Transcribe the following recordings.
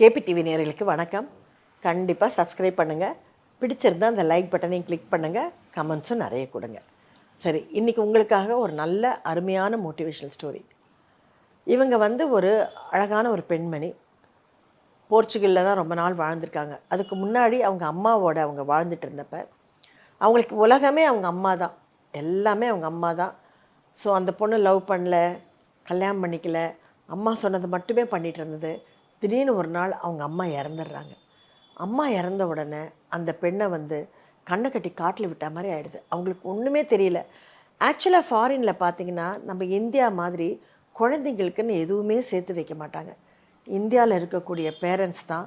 KP TV வணக்கம். கண்டிப்பாக subscribe பண்ணுங்கள் பிடிச்சிருந்தா அந்த லைக் பட்டனையும் கிளிக் பண்ணுங்கள் கமெண்ட்ஸும் நிறைய கொடுங்க. சரி இன்றைக்கி உங்களுக்காக ஒரு நல்ல அருமையான மோட்டிவேஷனல் ஸ்டோரி இவங்க வந்து ஒரு அழகான ஒரு பெண்மணி. போர்ச்சுகலில் தான் ரொம்ப நாள் வாழ்ந்திருக்காங்க. அதுக்கு முன்னாடி அவங்க அம்மாவோட அவங்க வாழ்ந்துட்டு இருந்தப்ப அவங்களுக்கு உலகமே அவங்க அம்மா தான். எல்லாமே அவங்க அம்மா தான். ஸோ அந்த பொண்ணு லவ் பண்ணல கல்யாணம் பண்ணிக்கல. அம்மா சொன்னது மட்டுமே பண்ணிகிட்டு இருந்தது. திடீர்னு ஒரு நாள் அவங்க அம்மா இறந்துடுறாங்க. அம்மா இறந்த உடனே அந்த பெண்ணை வந்து கண்ணை கட்டி காட்டில் விட்ட மாதிரி ஆகிடுது அவங்களுக்கு ஒன்றுமே தெரியல. ஆக்சுவலாக ஃபாரினில் பார்த்தீங்கன்னா நம்ம இந்தியா மாதிரி குழந்தைங்களுக்குன்னு எதுவுமே சேர்த்து வைக்க மாட்டாங்க. இந்தியாவில் இருக்கக்கூடிய பேரண்ட்ஸ் தான்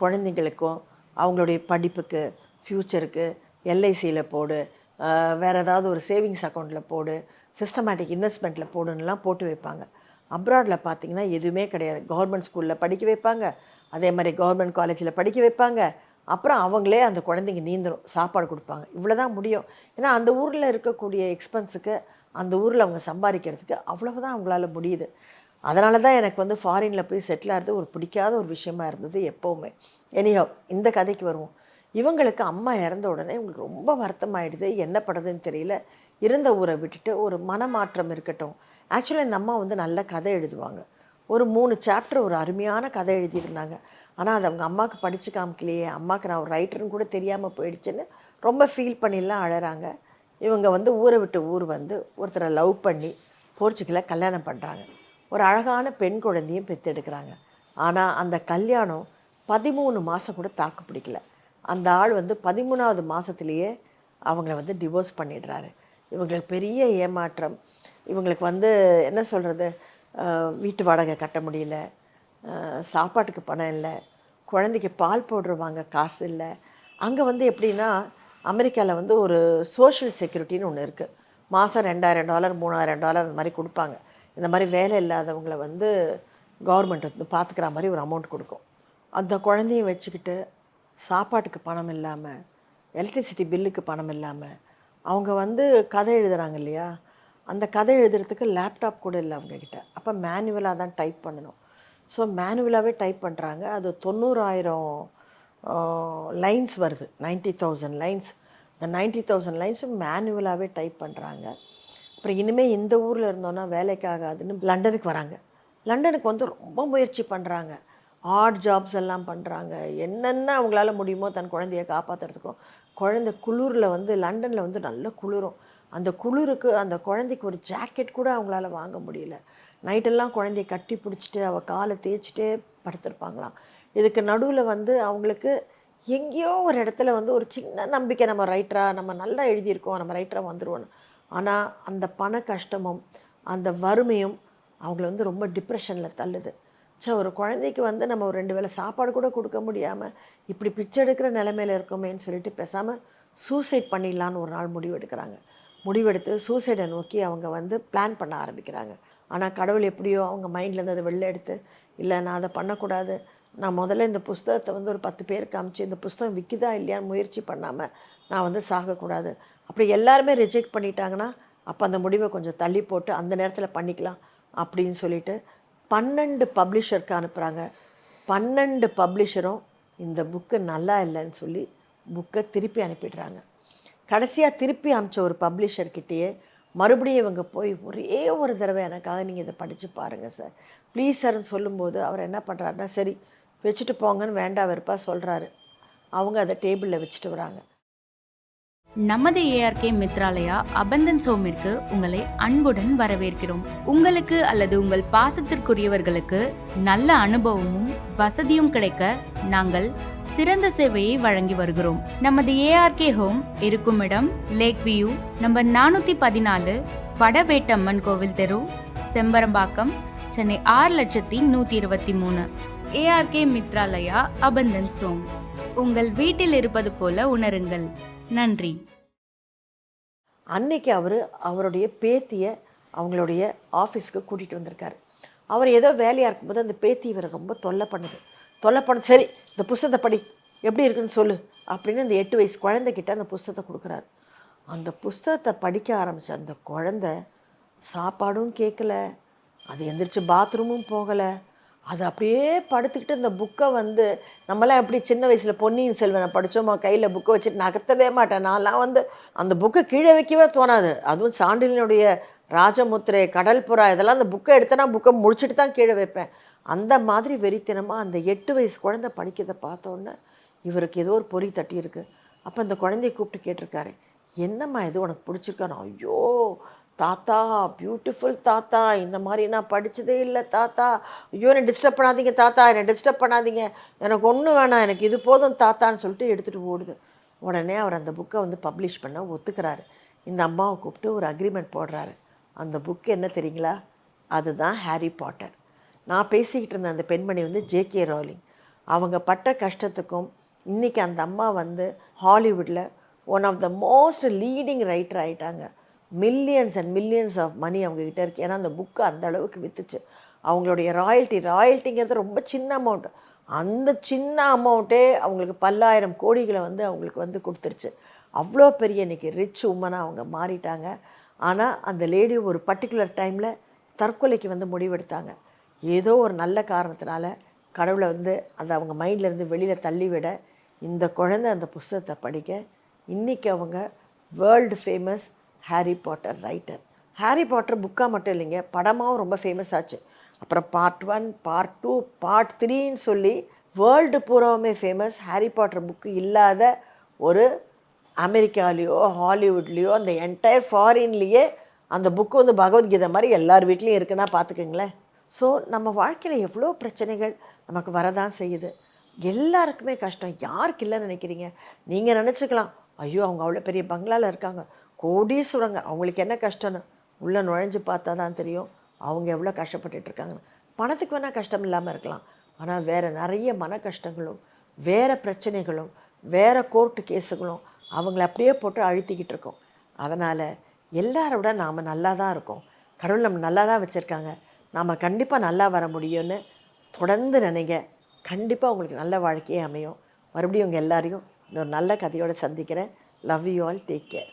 குழந்தைங்களுக்கும் அவங்களுடைய படிப்புக்கு ஃப்யூச்சருக்கு எல்ஐசியில் போடு வேறு ஏதாவது ஒரு சேவிங்ஸ் அக்கௌண்ட்டில் போடு சிஸ்டமேட்டிக் இன்வெஸ்ட்மெண்ட்டில் போடுன்னெலாம் போட்டு வைப்பாங்க. அப்ராடில் பார்த்தீங்கன்னா எதுவுமே கிடையாது. கவர்மெண்ட் ஸ்கூலில் படிக்க வைப்பாங்க. அதே மாதிரி கவர்மெண்ட் காலேஜில் படிக்க வைப்பாங்க. அப்புறம் அவங்களே அந்த குழந்தைங்க நீந்தணும் சாப்பாடு கொடுப்பாங்க. இவ்வளோ தான் முடியும். ஏன்னா அந்த ஊரில் இருக்கக்கூடிய எக்ஸ்பென்ஸுக்கு அந்த ஊரில் அவங்க சம்பாதிக்கிறதுக்கு அவ்வளவுதான் அவங்களால முடியுது. அதனால தான் எனக்கு வந்து ஃபாரினில் போய் செட்டில் ஆகிறது ஒரு பிடிக்காத ஒரு விஷயமா இருந்தது எப்போவுமே. எனிஹோ இந்த கதைக்கு வருவோம். இவங்களுக்கு அம்மா இறந்த உடனே இவங்களுக்கு ரொம்ப வருத்தமாயிடுது. என்ன பண்ணுறதுன்னு தெரியல. இருந்த ஊரை விட்டுட்டு ஒரு மனமாற்றம் இருக்கட்டும். ஆக்சுவலாக இந்த அம்மா வந்து நல்ல கதை எழுதுவாங்க. ஒரு மூணு சாப்டர் ஒரு அருமையான கதை எழுதியிருந்தாங்க. ஆனால் அது அவங்க அம்மாவுக்கு படித்து காமிக்கலையே. அம்மாவுக்கு நான் ஒரு ரைட்டர்னு கூட தெரியாமல் போயிடுச்சுன்னு ரொம்ப ஃபீல் பண்ணிலாம் அழகிறாங்க இவங்க வந்து ஊரை விட்டு ஊர் வந்து ஒருத்தரை லவ் பண்ணி போர்ச்சுகலை கல்யாணம் பண்ணுறாங்க ஒரு அழகான பெண் குழந்தையும் பெற்றெடுக்கிறாங்க. ஆனால் அந்த கல்யாணம் பதிமூணு மாதம் கூட தாக்கு பிடிக்கல. அந்த ஆள் வந்து பதிமூணாவது மாதத்துலேயே அவங்கள வந்து டிவோர்ஸ் பண்ணிடுறாரு. இவங்களுக்கு பெரிய ஏமாற்றம். இவங்களுக்கு வந்து என்ன சொல்கிறது வீட்டு வாடகை கட்ட முடியல. சாப்பாட்டுக்கு பணம் இல்லை. குழந்தைக்கு பால் பவுடர் வாங்க காசு இல்லை. அங்கே வந்து எப்படின்னா அமெரிக்காவில் வந்து ஒரு சோஷியல் செக்யூரிட்டின்னு ஒன்று இருக்குது மாதம் ரெண்டாயிரம் டாலர் மூணாயிரம் டாலர் அந்த மாதிரி கொடுப்பாங்க. இந்த மாதிரி வேலை இல்லாதவங்களை வந்து கவர்மெண்ட் வந்து பார்த்துக்கிற மாதிரி ஒரு அமௌண்ட் கொடுக்கும். அந்த குழந்தையும் வச்சுக்கிட்டு சாப்பாட்டுக்கு பணம் இல்லாமல் எலக்ட்ரிசிட்டி பில்லுக்கு பணம் இல்லாமல் அவங்க வந்து கதை எழுதுகிறாங்க இல்லையா? அந்த கதை எழுதுறதுக்கு லேப்டாப் கூட இல்லை அவங்கக்கிட்ட அப்போ மேனுவலாக தான் டைப் பண்ணணும். ஸோ மேனுவலாகவே டைப் பண்ணுறாங்க அது தொண்ணூறாயிரம் லைன்ஸ் வருது. நைன்ட்டி தௌசண்ட் லைன்ஸ் இந்த நைன்ட்டி தௌசண்ட் லைன்ஸும் மேனுவலாகவே டைப் பண்ணுறாங்க அப்புறம் இனிமேல் இந்த ஊரில் இருந்தோன்னா வேலைக்கு ஆகாதுன்னு லண்டனுக்கு வராங்க. லண்டனுக்கு வந்து ரொம்ப முயற்சி பண்ணுறாங்க ஆட் ஜாப்ஸ் எல்லாம் பண்ணுறாங்க என்னென்ன அவங்களால முடியுமோ தன் குழந்தைய காப்பாற்றுறதுக்கும் குழந்தை குளிரில் வந்து லண்டனில் வந்து நல்ல குளிரும். அந்த குளிருக்கு அந்த குழந்தைக்கு ஒரு ஜாக்கெட் கூட அவங்களால வாங்க முடியல. நைட்டெல்லாம் குழந்தைய கட்டி பிடிச்சிட்டு அவள் காலை தேய்ச்சிட்டே படுத்திருப்பாங்களாம். இதுக்கு நடுவில் வந்து அவங்களுக்கு எங்கேயோ ஒரு இடத்துல வந்து ஒரு சின்ன நம்பிக்கை நம்ம ரைட்டராக நம்ம நல்லா எழுதியிருக்கோம் நம்ம ரைட்டராக வந்துடுவோன்னு ஆனால் அந்த பண கஷ்டமும் அந்த வறுமையும் அவங்கள வந்து ரொம்ப டிப்ரெஷனில் தள்ளுது. ஸோ ஒரு குழந்தைக்கு வந்து நம்ம ஒரு ரெண்டு வேளை சாப்பாடு கூட கொடுக்க முடியாமல் இப்படி பிச்சை எடுக்கிற நிலமையில இருக்கோமேன்னு சொல்லிட்டு பேசாமல் சூசைட் பண்ணிடலான்னு ஒரு நாள் முடிவு எடுக்கிறாங்க. முடிவெடுத்து சூசைடை நோக்கி அவங்க வந்து பிளான் பண்ண ஆரம்பிக்கிறாங்க. ஆனால் கடவுள் எப்படியோ அவங்க மைண்ட்லேருந்து அதை வெளில எடுத்து இல்லை நான் அதை பண்ணக்கூடாது. நான் முதல்ல இந்த புஸ்தகத்தை வந்து ஒரு பத்து பேர் காமிச்சு இந்த புஸ்தகம் விற்கிதா இல்லையான்னு முயற்சி பண்ணாமல் நான் வந்து சாகக்கூடாது. அப்படி எல்லாருமே ரிஜெக்ட் பண்ணிட்டாங்கன்னா அப்போ அந்த முடிவை கொஞ்சம் தள்ளி போட்டு அந்த நேரத்தில் பண்ணிக்கலாம் அப்படின்னு சொல்லிட்டு பன்னெண்டு பப்ளிஷருக்கு அனுப்புகிறாங்க பன்னெண்டு பப்ளிஷரும் இந்த புக்கு நல்லா இல்லைன்னு சொல்லி புக்கை திருப்பி அனுப்பிடுறாங்க. கடைசியாக திருப்பி அமிச்ச ஒரு பப்ளிஷர்கிட்டயே மறுபடியும் இவங்க போய் ஒரே ஒரு தடவை எனக்காக நீங்கள் இதை படித்து பாருங்கள் சார் ப்ளீஸ் சார்னு சொல்லும்போது அவர் என்ன பண்ணுறாருன்னா சரி வச்சுட்டு போங்கன்னு வேண்டாம் வெறுப்பாக சொல்கிறாரு அவங்க அதை டேபிளில் வச்சுட்டு வராங்க. நமது ஏஆர்கே மித்ராலயா அபந்தன் சோமிற்கு உங்களை அன்புடன் வரவேற்கிறோம். உங்களுக்கு அல்லது உங்கள் பாசத்திற்குரியவர்களுக்கு நல்ல அனுபவமும் வசதியும் கிடைக்க நாங்கள் சிறந்த சேவையை வழங்கி வருகிறோம். நமது ஏஆர்கே ஹோம் இருக்கும் இடம் லேக் வியூ நம்பர் நானூற்றி பதினாலு வடவேட்டம்மன் கோவில் தெரு செம்பரம்பாக்கம் சென்னை ஆறு லட்சத்தி நூற்றி இருபத்தி மூணு. ஏஆர்கே மித்ராலயா அபந்தன் சோம். உங்கள் வீட்டில் இருப்பது போல உணருங்கள். நன்றி. அன்னைக்கு அவர் அவருடைய பேத்தியை அவங்களுடைய ஆஃபீஸ்க்கு கூட்டிகிட்டு வந்திருக்காரு. அவர் ஏதோ வேலையாக இருக்கும்போது அந்த பேத்தி இவரை ரொம்ப தொல்லை பண்ணுது. தொல்லை பண்ண சரி இந்த புஸ்தகத்தை படி எப்படி இருக்குன்னு சொல்லு அப்படின்னு அந்த எட்டு வயசு குழந்தைக்கிட்ட அந்த புஸ்தகத்தை கொடுக்குறாரு. அந்த புஸ்தகத்தை படிக்க ஆரம்பித்த அந்த குழந்த சாப்பாடும் கேட்கல அது எந்திரிச்சு பாத்ரூமும் போகலை அது அப்படியே படுத்துக்கிட்டு இந்த புக்கை வந்து நம்மலாம் எப்படி சின்ன வயசில் பொன்னியின் செல்வனை படித்தோமா கையில் புக்கை வச்சுட்டு நகர்த்தவே மாட்டேன். நான்லாம் வந்து அந்த புக்கை கீழே வைக்கவே தோணாது. அதுவும் சாண்டிலினுடைய ராஜமுத்திரை கடல்புறா இதெல்லாம் அந்த புக்கை எடுத்தேன்னா புக்கை முடிச்சுட்டு தான் கீழே வைப்பேன். அந்த மாதிரி வெறித்தனமாக அந்த எட்டு வயசு குழந்தை படிக்கிறதை பார்த்தோன்னே இவருக்கு ஏதோ ஒரு பொறி தட்டியிருக்கு. அப்போ அந்த குழந்தைய கூப்பிட்டு கேட்டிருக்காரு என்னம்மா இது உனக்கு பிடிச்சிருக்கானோ ஐயோ தாத்தா பியூட்டிஃபுல் தாத்தா இந்த மாதிரி நான் படித்ததே இல்லை தாத்தா. ஐயோ என்னை டிஸ்டர்ப் பண்ணாதீங்க தாத்தா என்னை டிஸ்டர்ப் பண்ணாதீங்க. எனக்கு ஒன்றும் வேணாம் எனக்கு இது போதும் தாத்தான்னு சொல்லிட்டு எடுத்துகிட்டு ஓடுது. உடனே அவர் அந்த புக்கை வந்து பப்ளிஷ் பண்ண ஒத்துக்கிறாரு. இந்த அம்மாவை கூப்பிட்டு ஒரு அக்ரிமெண்ட் போடுறாரு. அந்த புக் என்ன தெரியுங்களா? அதுதான் ஹாரி பாட்டர் நான் பேசிக்கிட்டு இருந்த அந்த பெண்மணி வந்து ஜேகே ரோலிங் அவங்க பட்ட கஷ்டத்துக்கும் இன்றைக்கி அந்த அம்மா வந்து ஹாலிவுட்டில் one of the most leading writer ஆகிட்டாங்க millions and millions of money அவங்கக்கிட்ட இருக்குது ஏன்னா அந்த புக்கு அந்த அளவுக்கு விற்றுச்சு அவங்களுடைய ராயல்ட்டி ராயல்ட்டிங்கிறது ரொம்ப சின்ன அமௌண்ட் அந்த சின்ன அமௌண்ட்டே அவங்களுக்கு பல்லாயிரம் கோடிகளை வந்து அவங்களுக்கு வந்து கொடுத்துருச்சு. அவ்வளோ பெரிய இன்னைக்கு ரிச் உமனாக அவங்க மாறிட்டாங்க. ஆனால் அந்த லேடி ஒரு பர்டிகுலர் டைமில் தற்கொலைக்கு வந்து முடிவெடுத்தாங்க. ஏதோ ஒரு நல்ல காரணத்தினால கடவுளை வந்து அந்த அவங்க மைண்ட்லேருந்து வெளியில் தள்ளிவிட இந்த குழந்தை அந்த புஸ்தகத்தை படிக்க இன்றைக்கி அவங்க world famous Harry Potter writer Harry Potter புக்காக மட்டும் இல்லைங்க படமாகவும் ரொம்ப ஃபேமஸ் ஆச்சு. அப்புறம் part one part two part த்ரீன்னு சொல்லி வேர்ல்டு பூராவுமே ஃபேமஸ் ஹாரி பாட்டர் புக்கு இல்லாத ஒரு அமெரிக்காலேயோ ஹாலிவுட்லேயோ அந்த என்டையர் ஃபாரின்லேயே அந்த புக்கு வந்து பகவத்கீதை மாதிரி எல்லார் வீட்லேயும் இருக்குன்னா பார்த்துக்குங்களேன். ஸோ நம்ம வாழ்க்கையில் எவ்வளோ பிரச்சனைகள் நமக்கு வரதான் செய்யுது. எல்லாருக்குமே கஷ்டம். யாருக்கு இல்லைன்னு நினைக்கிறீங்க? நீங்கள் நினச்சிக்கலாம் ஐயோ அவங்க அவ்வளோ பெரிய பங்களாவில் இருக்காங்க. கோடீஸ்வரங்க அவங்களுக்கு என்ன கஷ்டம்னு? உள்ளே நுழைஞ்சு பார்த்தா தான் தெரியும். அவங்க எவ்வளோ கஷ்டப்பட்டுட்டு இருக்காங்கன்னு. பணத்துக்கு வேணால் கஷ்டம் இல்லாமல் இருக்கலாம். ஆனால் வேறு நிறைய மன கஷ்டங்களும் வேறு பிரச்சனைகளும் வேறு கோர்ட்டு கேஸுகளும் அவங்கள அப்படியே போட்டு அழுத்திக்கிட்டு இருக்கோம். அதனால் எல்லாரோட நாம் நல்லா தான் இருக்கோம். கடவுள் நம்ம நல்லா தான் வச்சுருக்காங்க. நாம் கண்டிப்பாக நல்லா வர முடியும்னு தொடர்ந்து நினைங்க. கண்டிப்பாக உங்களுக்கு நல்ல வாழ்க்கையே அமையும். மறுபடியும் உங்கள் எல்லாரையும் இந்த ஒரு நல்ல கதையோடு சந்திக்கிறேன். Love you all take care